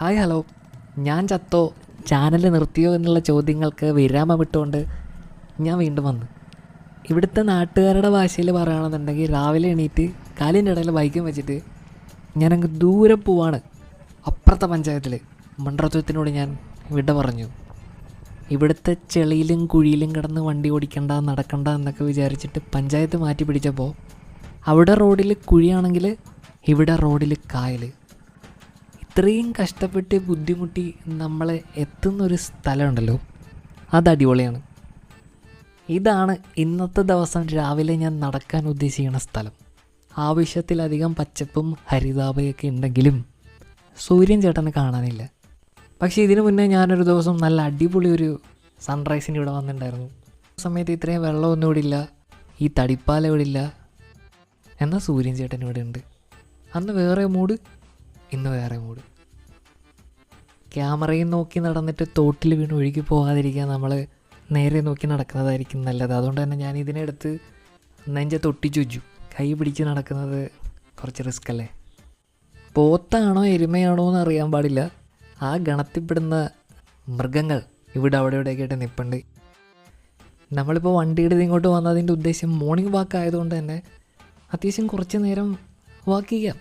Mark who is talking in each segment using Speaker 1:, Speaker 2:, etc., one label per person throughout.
Speaker 1: Hi hello ഞാൻ ചത്തോ? Channel നിർത്തിയോ എന്നുള്ള ചോദ്യങ്ങൾക്ക് വിരാമമിട്ടുകൊണ്ട് ഞാൻ വീണ്ടും വന്നു. ഇവിടുത്തെ നാട്ടുകാരുടെ ഭാഷയിൽ പറയുകയാണെന്നുണ്ടെങ്കിൽ രാവിലെ എണീറ്റ് കാലിന്റെ ഇടയിൽ ബൈക്കും വെച്ചിട്ട് ഞാനങ്ങ് ദൂരെ പോവാണ്. അപ്പുറത്തെ പഞ്ചായത്തിൽ മണ്ഡലത്വത്തിനോട് ഞാൻ വിട പറഞ്ഞു. ഇവിടുത്തെ ചെളിയിലും കുഴിയിലും കിടന്ന് വണ്ടി ഓടിക്കണ്ട നടക്കണ്ട എന്നൊക്കെ വിചാരിച്ചിട്ട് പഞ്ചായത്ത് മാറ്റി പിടിച്ചപ്പോൾ അവിടെ റോഡിൽ കുഴിയാണെങ്കിൽ ഇവിടെ റോഡിൽ കായൽ ഇത്രയും കഷ്ടപ്പെട്ട് ബുദ്ധിമുട്ടി നമ്മളെ എത്തുന്നൊരു സ്ഥലമുണ്ടല്ലോ. അത് അടിപൊളിയാണ് ഇതാണ് ഇന്നത്തെ ദിവസം രാവിലെ ഞാൻ നടക്കാൻ ഉദ്ദേശിക്കുന്ന സ്ഥലം. ആവശ്യത്തിലധികം പച്ചപ്പും ഹരിതാപയൊക്കെ ഉണ്ടെങ്കിലും സൂര്യൻ ചേട്ടനെ കാണാനില്ല. പക്ഷേ ഇതിനു മുന്നേ ഞാനൊരു ദിവസം നല്ല അടിപൊളി ഒരു സൺറൈസിന് ഇവിടെ വന്നിട്ടുണ്ടായിരുന്നു. സമയത്ത് ഇത്രയും വെള്ളമൊന്നും ഇവിടെ ഇല്ല. ഈ തടിപ്പാല ഇവിടെ ഇല്ല. എന്നാൽ സൂര്യൻ ചേട്ടൻ ഇവിടെ ഉണ്ട്. അന്ന് വേറെ മൂഡ് ഇന്ന് വേറെ മൂഡ് ക്യാമറയും നോക്കി നടന്നിട്ട് തോട്ടിൽ വീണ് ഒഴുകി പോകാതിരിക്കാൻ നമ്മൾ നേരെ നോക്കി നടക്കുന്നതായിരിക്കും നല്ലത്. അതുകൊണ്ട് തന്നെ ഞാൻ ഇതിനെടുത്ത് തൊട്ടിച്ചു വെച്ചു കൈ പിടിച്ച് നടക്കുന്നത് കുറച്ച് റിസ്ക് അല്ലേ? പോത്താണോ എരുമയാണോ എന്ന് അറിയാൻ പാടില്ല. ആ ഗണത്തിൽപ്പെടുന്ന മൃഗങ്ങൾ ഇവിടെ അവിടെ ഇവിടെയൊക്കെ ആയിട്ട് നിൽപ്പുണ്ട് നമ്മളിപ്പോൾ വണ്ടിയുടെ ഇങ്ങോട്ട് വന്നതിന്റെ ഉദ്ദേശം മോർണിംഗ് വാക്ക് ആയതുകൊണ്ട് തന്നെ അത്യാവശ്യം കുറച്ച് നേരം വാക്ക് ചെയ്യാം.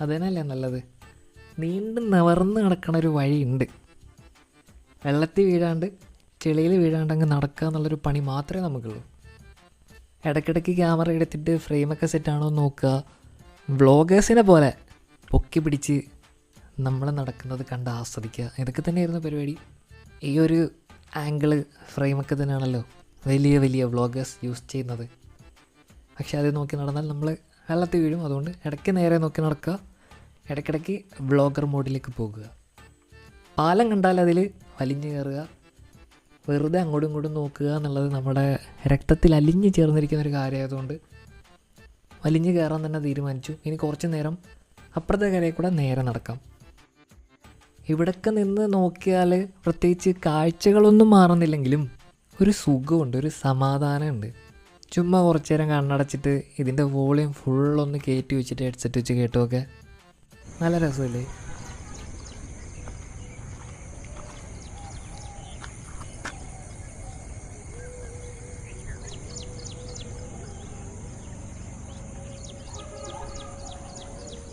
Speaker 1: അത് തന്നെയല്ലേ നല്ലത്. നീണ്ടു നിവർന്ന് നടക്കണ ഒരു വഴിയുണ്ട്. വെള്ളത്തിൽ വീഴാണ്ട് ചെളിയിൽ വീഴാണ്ട് അങ്ങ് നടക്കുക എന്നുള്ളൊരു പണി മാത്രമേ നമുക്കുള്ളൂ. ഇടയ്ക്കിടയ്ക്ക് ക്യാമറ എടുത്തിട്ട് ഫ്രെയിമൊക്കെ സെറ്റാണോ എന്ന് നോക്കുക. വ്ളോഗേഴ്സിനെ പോലെ പൊക്കി പിടിച്ച് നമ്മൾ നടക്കുന്നത് കണ്ട് ആസ്വദിക്കുക. ഇതൊക്കെ തന്നെയായിരുന്നു പരിപാടി. ഈ ഒരു ആംഗിൾ ഫ്രെയിമൊക്കെ തന്നെയാണല്ലോ വലിയ വലിയ വ്ളോഗേഴ്സ് യൂസ് ചെയ്യുന്നത്. പക്ഷെ അത് നോക്കി നടന്നാൽ നമ്മൾ വെള്ളത്തിൽ വീഴും. അതുകൊണ്ട് ഇടയ്ക്ക് നേരെ നോക്കി നടക്കുക. ഇടയ്ക്കിടയ്ക്ക് വ്ളോഗർ മോഡിലേക്ക് പോകുക. പാലം കണ്ടാൽ അതിൽ വലിഞ്ഞു കയറുക. വെറുതെ അങ്ങോട്ടും ഇങ്ങോട്ടും നോക്കുക എന്നുള്ളത് നമ്മുടെ രക്തത്തിൽ അലിഞ്ഞു ചേർന്നിരിക്കുന്ന ഒരു കാര്യമായതുകൊണ്ട് വലിഞ്ഞു കയറാൻ തന്നെ തീരുമാനിച്ചു. ഇനി കുറച്ച് നേരം അപ്പുറത്തെ കരയിൽ കൂടെ നേരെ നടക്കാം. ഇവിടൊക്കെ നിന്ന് നോക്കിയാൽ പ്രത്യേകിച്ച് കാഴ്ചകളൊന്നും മാറുന്നില്ലെങ്കിലും ഒരു സുഖമുണ്ട് ഒരു സമാധാനമുണ്ട്. ചുമ്മാ കുറച്ച് നേരം കണ്ണടച്ചിട്ട് ഇതിന്റെ വോളിയം ഫുള്ളൊന്ന് കയറ്റി വെച്ചിട്ട് ഹെഡ്സെറ്റ് വെച്ച് കേട്ടുമൊക്കെ നല്ല രസമല്ലേ?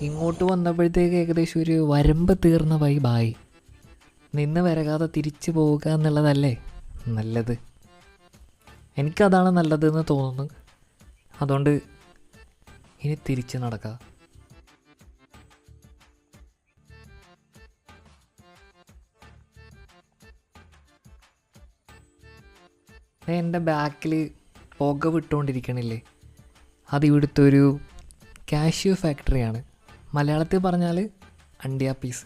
Speaker 1: ഇങ്ങോട്ട് വന്നപ്പോഴത്തേക്ക് ഏകദേശം ഒരു വരമ്പ് തീർന്ന വൈബായി നിന്ന് വരകാതെ തിരിച്ചു പോവുക എന്നുള്ളതല്ലേ? നല്ലത്. എനിക്കതാണ് നല്ലതെന്ന് തോന്നുന്നു. അതുകൊണ്ട് ഇനി തിരിച്ച് നടക്കാം. എന്റെ ബാക്കിൽ പുക വിട്ടുകൊണ്ടിരിക്കണില്ലേ? അത് ഇവിടുത്തെ ഒരു കാഷ്യൂ ഫാക്ടറിയാണ് മലയാളത്തിൽ പറഞ്ഞാൽ അണ്ടിയ പീസ്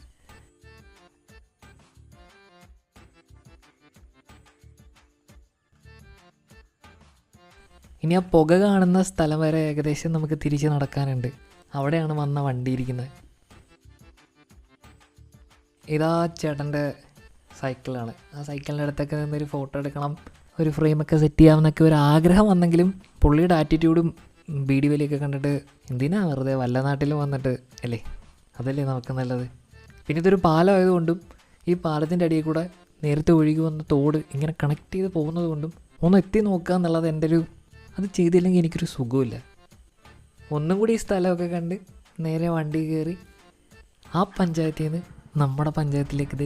Speaker 1: ഇനി ആ പുക കാണുന്ന സ്ഥലം വരെ ഏകദേശം നമുക്ക് തിരിച്ച് നടക്കാനുണ്ട്. അവിടെയാണ് വന്ന വണ്ടി ഇരിക്കുന്നത്. ഇതാ ചേട്ടന്റെ സൈക്കിളാണ് ആ സൈക്കിളിന്റെ അടുത്തൊക്കെ നിന്നൊരു ഫോട്ടോ എടുക്കണം. ഒരു ഫ്രെയിമൊക്കെ സെറ്റ് ചെയ്യാമെന്നൊക്കെ ഒരു ആഗ്രഹം വന്നെങ്കിലും പുള്ളിയുടെ ആറ്റിറ്റ്യൂഡും ബീഡി വലിയൊക്കെ കണ്ടിട്ട് എന്തിനാ വെറുതെ വല്ല നാട്ടിലും വന്നിട്ട് അല്ലേ? അതല്ലേ നമുക്ക് നല്ലത്. പിന്നെ ഇതൊരു പാലമായതുകൊണ്ടും ഈ പാലത്തിന്റെ അടിയിൽ കൂടെ നേരത്തെ ഒഴുകി വന്ന തോട് ഇങ്ങനെ കണക്ട് ചെയ്ത് പോകുന്നത് കൊണ്ടും ഒന്ന് എത്തി നോക്കുക എന്നുള്ളത് എന്റെ ഒരു അത് ചെയ്തില്ലെങ്കിൽ എനിക്കൊരു സുഖമില്ല ഒന്നും കൂടി ഈ സ്ഥലമൊക്കെ കണ്ട് നേരെ വണ്ടി കയറി ആ പഞ്ചായത്തിൽ നിന്ന് നമ്മുടെ പഞ്ചായത്തിലേക്ക് ഇത്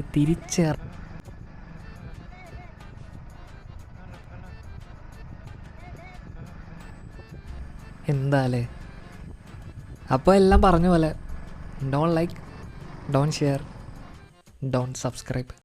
Speaker 1: തിരിച്ചേർ എന്താലേ? അപ്പോൾ എല്ലാം പറഞ്ഞ പോലെ don't like don't share don't subscribe